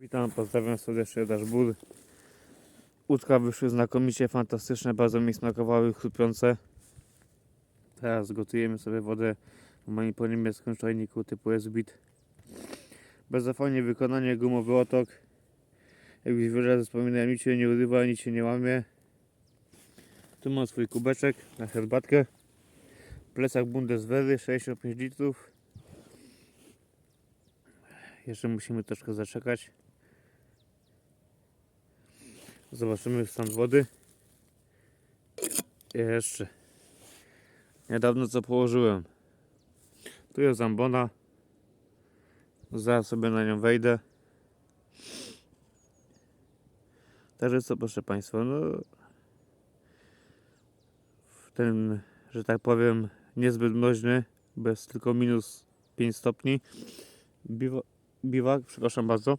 Witam, pozdrawiam serdecznie, Dasz Bór. Łódka wyszły znakomicie, fantastyczne, bardzo mi smakowały, chrupiące. Teraz gotujemy sobie wodę w moim po niemieckim czajniku typu S-Bit. Bezafajnie wykonanie, gumowy otok. Jak już wyrazy wspominałem, nic się nie urywa, nic się nie łamie. Tu mam swój kubeczek na herbatkę. Plecak Bundeswehry 65 litrów. Jeszcze musimy troszkę zaczekać. Zobaczymy stan wody. Jeszcze. Niedawno co położyłem. Tu jest ambona. Zaraz sobie na nią wejdę. Także co proszę Państwa, no w ten, że tak powiem, niezbyt mroźny, bez tylko minus 5 stopni. Biwa, biwak, przepraszam bardzo.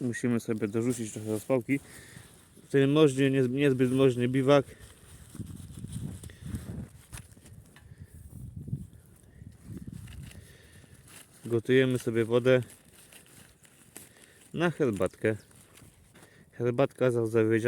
Musimy sobie dorzucić trochę rozpałki. Mroźny, niez- niezbyt mroźny biwak. Gotujemy sobie wodę na herbatkę. Herbatka za zdrowie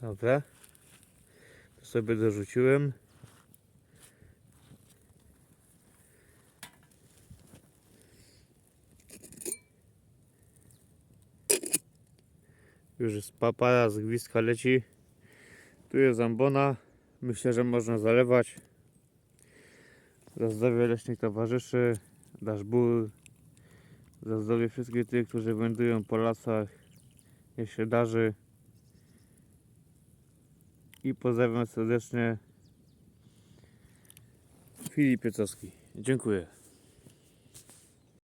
Dobra. To sobie dorzuciłem. Już jest papara, z gwizdka leci. Tu jest ambona. Myślę, że można zalewać. Za zdrowie leśnych towarzyszy, dasz ból. Za zdrowie wszystkich tych, którzy wędrują po lasach. Niech się darzy. I pozdrawiam serdecznie Filip Piecowski. Dziękuję.